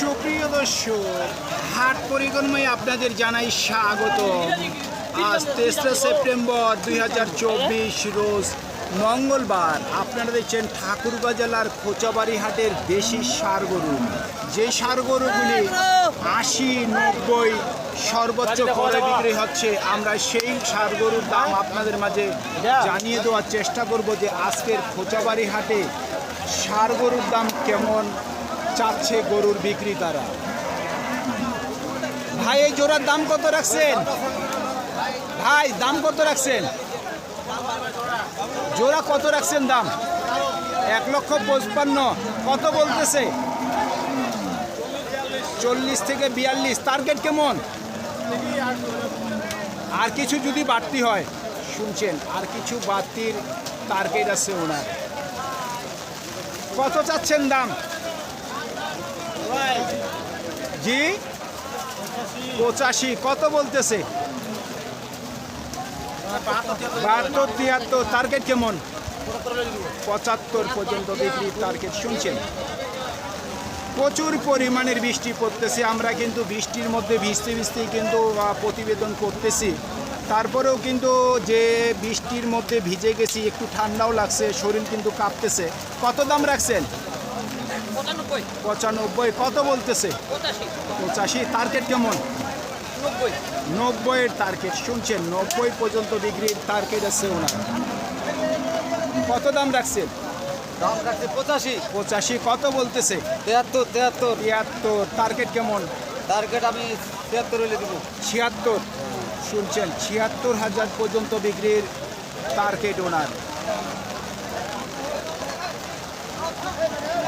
সুপ্রিয় দর্শক, হাট পরিক্রমায় আপনাদের জানাই স্বাগত। আজ তেসরা সেপ্টেম্বর দুই হাজার চব্বিশ রোজ মঙ্গলবার। আপনারা দেখছেন ঠাকুরগাঁ জেলার খোঁচাবাড়ি হাটের দেশি সার গরু যে সার গরুগুলি আশি, নব্বই সর্বোচ্চ করে বিক্রি হচ্ছে, আমরা সেই সার গরুর দাম আপনাদের মাঝে জানিয়ে দেওয়ার চেষ্টা করব যে আজকের খোঁচাবাড়ি হাটে সার গরুর দাম কেমন চাচ্ছে গরুর বিক্রেতারা। ভাই, এই জোড়ার দাম কত রাখছেন? ভাই, দাম কত রাখছেন? জোড়া কত রাখছেন দাম? এক লক্ষ পঁচপান্ন। কত বলতেছে? চল্লিশ থেকে বিয়াল্লিশ। টার্গেট কেমন? আর কিছু যদি বাড়তি হয়, শুনছেন, আর কিছু বাড়তির টার্গেট আছে ওনার। কত চাচ্ছেন দাম? জি? পঁচাশি। কত বলতেছে? বাহাত্তর, তিয়াত্তর টার্গেট কেমন? পঁচাত্তর পর্যন্ত বিক্রির টার্গেট শুনছেন। প্রচুর পরিমাণের বৃষ্টি পড়তেছে। আমরা কিন্তু বৃষ্টির মধ্যে ভিজতে ভিজতেই কিন্তু প্রতিবেদন করতেছি। তারপরেও কিন্তু যে বৃষ্টির মধ্যে ভিজে গেছি, একটু ঠান্ডাও লাগছে, শরীর কিন্তু কাঁপতেছে। কত দাম রাখছেন? পঁচানব্বই। কত বলতেছে? পঁচাশি। টার্গেট কেমন? নব্বই। নব্বইয়ের টার্গেট শুনছেন নব্বই পর্যন্ত বিক্রির টার্গেট আছে ওনার। কত দাম রাখছেন দাম রাখছে পঁচাশি। পঁচাশি কত বলতেছে? তেহাত্তর তেহাত্তর তিয়াত্তর টার্গেট কেমন? টার্গেট আমি তিয়াত্তর হলে দেবো। ছিয়াত্তর শুনছেন ছিয়াত্তর হাজার পর্যন্ত বিক্রির টার্গেট ওনার।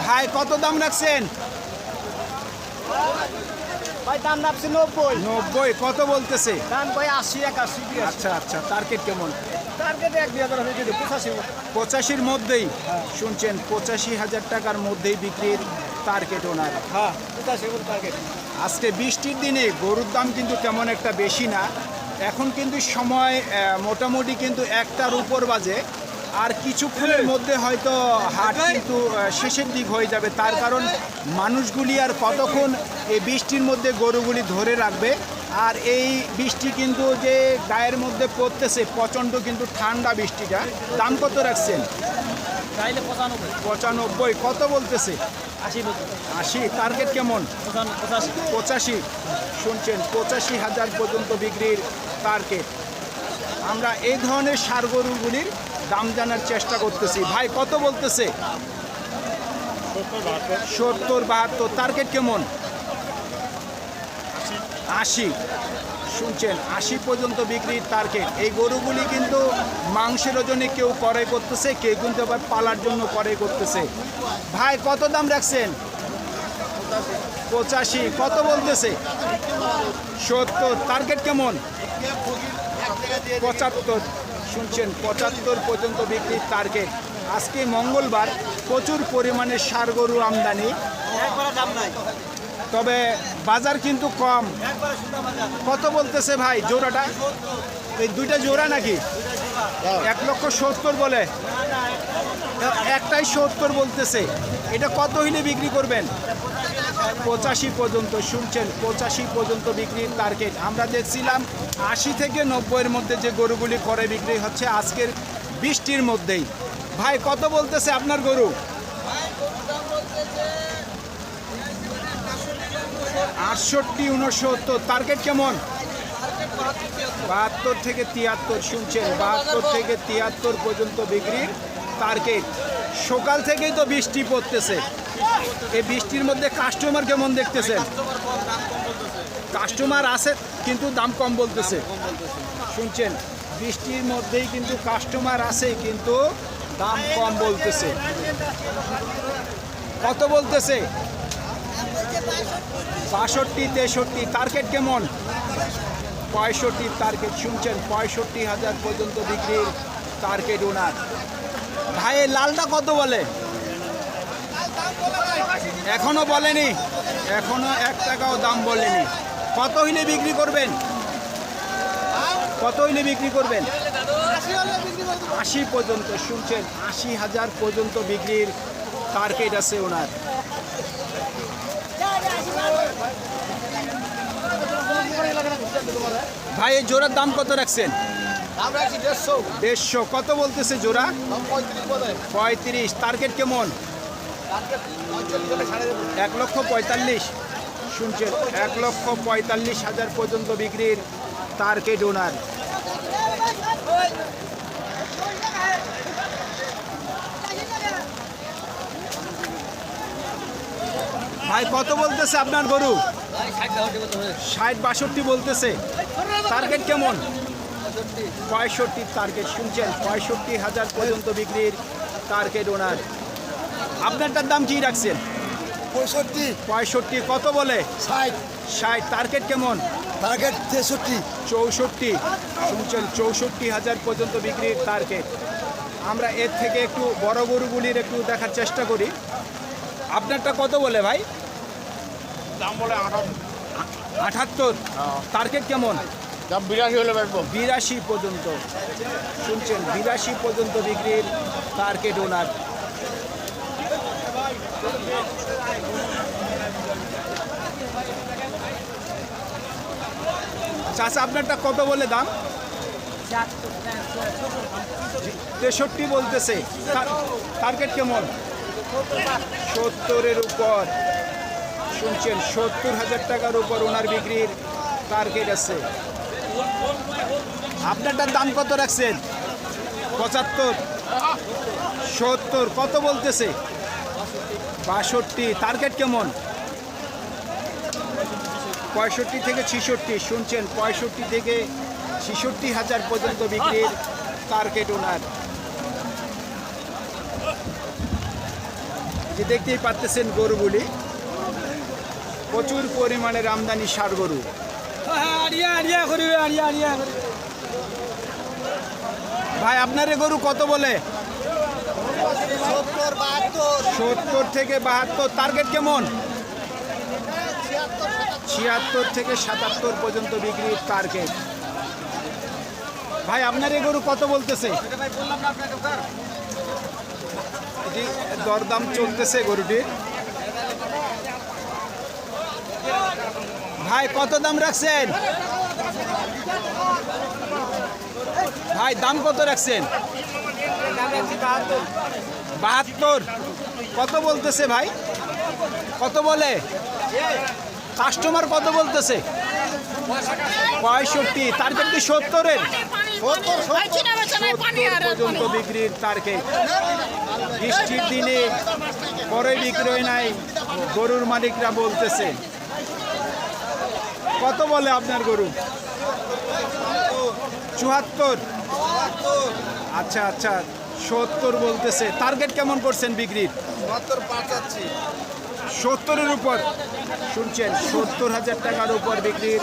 ভাই কত দাম রাখছেন? ভাই দাম রাখছে নব্বই। নব্বই কত বলতেছে? দাম ভাই আশি একাশি আচ্ছা আচ্ছা টার্গেট কেমন? টার্গেট এক দুই হাজার পঁচাশি। পঁচাশির মধ্যেই? শুনছেন পঁচাশি হাজার টাকার মধ্যেই বিক্রির টার্গেট ওনার। হ্যাঁ পঁচাশি টার্গেট আজকে বৃষ্টির দিনে গরুর দাম কিন্তু তেমন একটা বেশি না। এখন কিন্তু সময় মোটামুটি কিন্তু একটার উপর বাজে। আর কিছুক্ষণের মধ্যে হয়তো হাট কিন্তু শেষের দিক হয়ে যাবে। তার কারণ মানুষগুলি আর কতক্ষণ এই বৃষ্টির মধ্যে গরুগুলি ধরে রাখবে। আর এই বৃষ্টি কিন্তু যে গায়ের মধ্যে পড়তেছে প্রচণ্ড কিন্তু ঠান্ডা বৃষ্টিটা। দাম কত রাখছেন? পঁচানব্বই। কত বলতেছে? আশি টার্গেট কেমন? পঁচাশি। শুনছেন পঁচাশি হাজার পর্যন্ত বিক্রির টার্গেট। আমরা এই ধরনের সার গরুগুলির দাম জানার চেষ্টা করতেছি। ভাই, কত বলতেছে? সত্তর বাহাত্তর টার্গেট কেমন? আশি। শুনছেন, আশি পর্যন্ত বিক্রির টার্গেট এই গরুগুলি কিন্তু মাংসের ওজনে কেউ ক্রয় করতেছে, কেউ কিন্তু আবার পালার জন্য ক্রয় করতেছে। ভাই, কত দাম রাখছেন? পঁচাশি। কত বলতেছে? সত্তর। টার্গেট কেমন? পঁচাত্তর। শুনছেন, পঁচাত্তর পর্যন্ত বিক্রির টার্গেট আজকে মঙ্গলবার প্রচুর পরিমাণে সার গরু আমদানি। তবে বাজার কিন্তু কম। কত বলতেছে ভাই জোড়াটা? এই দুইটা জোড়া নাকি? এক লক্ষ সত্তর বলে। একটাই সত্তর বলতেছে। এটা কত হইলে বিক্রি করবেন? পঁচাশি পর্যন্ত শুনছেন, পঁচাশি পর্যন্ত বিক্রির টার্গেট আমরা দেখছিলাম আশি থেকে নব্বইয়ের মধ্যে যে গরুগুলি করে বিক্রি হচ্ছে আজকের বৃষ্টির মধ্যেই। ভাই, কত বলতেছে আপনার গরু? আটষট্টি, উনসত্তর টার্গেট কেমন? বাহাত্তর থেকে তিয়াত্তর শুনছেন, বাহাত্তর থেকে তিয়াত্তর পর্যন্ত বিক্রির টার্গেট সকাল থেকেই তো বৃষ্টি পড়তেছে। এই বৃষ্টির মধ্যে কাস্টমার কেমন দেখতেছেন? কাস্টমার আছে, কিন্তু দাম কম বলতেছে। শুনছেন, বৃষ্টির মধ্যেই কিন্তু কাস্টমার আছে, কিন্তু দাম কম বলতেছে। কত বলতেছে? বাষট্টি, তেষট্টি টার্গেট কেমন? পঁয়ষট্টি টার্গেট শুনছেন, পঁয়ষট্টি হাজার পর্যন্ত বিক্রির টার্গেট ওনার ভাই লালটা কত বলে? এখনও বলেনি। এখনও এক টাকাও দাম বলেনি। কত হইলে বিক্রি করবেন? কত হইলে বিক্রি করবেন? আশি পর্যন্ত শুনছেন? আশি হাজার পর্যন্ত বিক্রির টার্গেট আছে ওনার। ভাই এই জোড়ার দাম কত রাখছেন? দেড়শো। কত বলতেছে জোড়া? পঁয়ত্রিশ টার্গেট কেমন? এক লক্ষ পঁয়তাল্লিশ, শুনছেন, এক লক্ষ পঁয়তাল্লিশ হাজার পর্যন্ত বিক্রির টার্গেট ওনার ভাই, কত বলতেছে আপনার গরু? ষাট বাষট্টি বলতেছে। টার্গেট কেমন? পঁয়ষট্টি টার্গেট শুনছেন, পঁয়ষট্টি হাজার পর্যন্ত বিক্রির টার্গেট ওনার আপনারটার দাম কি রাখছেন? পঁয়ষট্টি। পঁয়ষট্টি কত বলে? ষাট। ষাট টার্গেট কেমন? টার্গেট তেষট্টি। চৌষট্টি। শুনছেন চৌষট্টি হাজার পর্যন্ত বিক্রির টার্গেট আমরা এর থেকে একটু বড় গরুগুলির একটু দেখার চেষ্টা করি। আপনারটা কত বলে ভাই? দাম বলে আঠাত্তর। টার্গেট কেমন? দাম বিরাশি হলে বিরাশি পর্যন্ত। শুনছেন বিরাশি পর্যন্ত বিক্রির টার্গেট ওনার চাষা আপনারটা কত বলে দাম? তেষট্টি বলতেছে। টার্গেট কেমন? সত্তরের উপর। শুনছেন, সত্তর হাজার টাকার উপর ওনার বিক্রির টার্গেট আছে। আপনারটার দাম কত রাখছেন? পঁচাত্তর। সত্তর, কত বলতেছে? বাষট্টি টার্গেট কেমন? পঁয়ষট্টি থেকে ছিষট্টি শুনছেন? পঁয়ষট্টি থেকে ছিষট্টি হাজার পর্যন্ত বিক্রির টার্গেট ওনার যে দেখতেই পারতেছেন গরুগুলি। প্রচুর পরিমাণের আমদানি সার গরু। ভাই আপনার গরু কত বলে? সত্তর থেকে বাহাত্তর টার্গেট কেমন? ছিয়াত্তর থেকে সাতাত্তর পর্যন্ত বিক্রির টার্গেট ভাই আপনার এ গরু কত বলতেছে? এটি দরদাম চলতেছে গরুটির ভাই কত দাম রাখছেন? ভাই দাম কত রাখছেন? বাহাত্তর। কত বলতেছে ভাই? কত বলে? কাস্টমার কত বলতেছে? পঁয়ষট্টি। টার্গেট কি সত্তরের? সত্তর পর্যন্ত বিক্রির টার্গেট বৃষ্টির দিনে পরে বিক্রয় নাই, গরুর মালিকরা বলতেছে। কত বলে আপনার গরু? চুয়াত্তর। আচ্ছা আচ্ছা। সত্তর বলতেছে। টার্গেট কেমন করছেন বিক্রির? সত্তর পাঁচাচ্ছি সত্তরের উপর। শুনছেন সত্তর হাজার টাকার উপর বিক্রির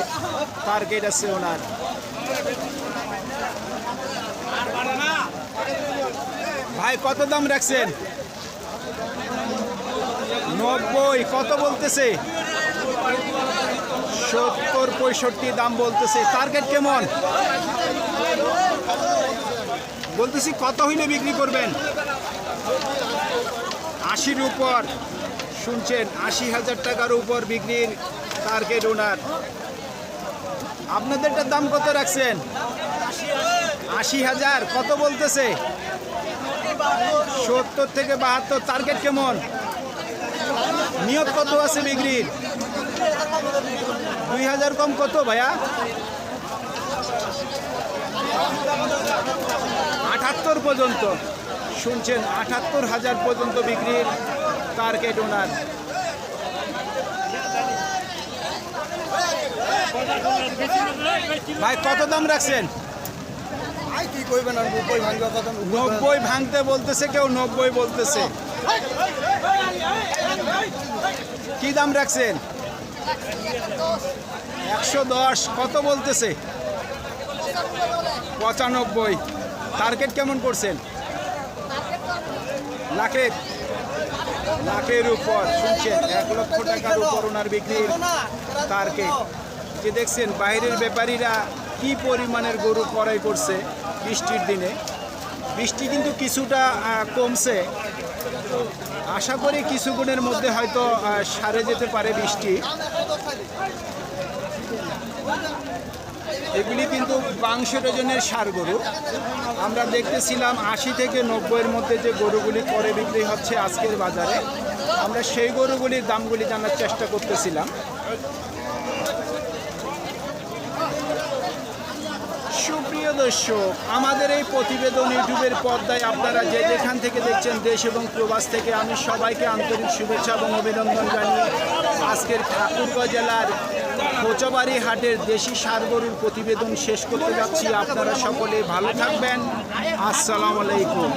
টার্গেট আছে ওনার। ভাই কত দাম রাখছেন? নব্বই কত বলতেছে? সত্তর পঁয়ষট্টি দাম বলতেছে। টার্গেট কেমন? বলতেছি, কত হইলে বিক্রি করবেন? আশির উপর। শুনছেন, আশি হাজার টাকার উপর বিক্রির টার্গেট ওনার আপনাদেরটার দাম কত রাখছেন? আশি হাজার, কত বলতেছে? সত্তর থেকে বাহাত্তর টার্গেট কেমন? নিয়োগ কত আছে বিক্রির? দুই হাজার কম কত ভাইয়া? আটাত্তর পর্যন্ত শুনছেন আটাত্তর হাজার পর্যন্ত বিক্রির টার্গেট ওনার ভাই কত দাম রাখছেন? নব্বই ভাঙতে বলতেছে কেউ নব্বই বলতেছে। কি দাম রাখছেন? একশো দশ কত বলতেছে? পঁচানব্বই। টার্গেট কেমন করছেন? লাখের লাখের উপর, শুনছেন? এক লক্ষ টাকার উপর ওনার বিক্রির টার্গেট যে দেখছেন, বাইরের ব্যাপারীরা কি পরিমাণের গরু ক্রয় করছে বৃষ্টির দিনে? বৃষ্টি কিন্তু কিছুটা কমছে। আশা করি কিছু গুণের মধ্যে হয়তো সারে যেতে পারে বৃষ্টি। এগুলি কিন্তু মাংস ওজনের সার গরু। আমরা দেখতেছিলাম আশি থেকে নব্বইয়ের মধ্যে যে গরুগুলি করে বিক্রি হচ্ছে আজকের বাজারে, আমরা সেই গরুগুলির দামগুলি জানার চেষ্টা করতেছিলাম। সুপ্রিয় দর্শক, আমাদের এই প্রতিবেদন ইউটিউবের পর্দায় আপনারা যে যেখান থেকে দেখছেন দেশ এবং প্রবাস থেকে, আমি সবাইকে আন্তরিক শুভেচ্ছা এবং অভিনন্দন জানিয়ে আজকের ঠাকুরগাঁও জেলার কোচাবাড়ি হাটের দেশি সার গরুর প্রতিবেদন শেষ করতে যাচ্ছি। আপনারা সকলে ভালো থাকবেন। আসসালামু আলাইকুম।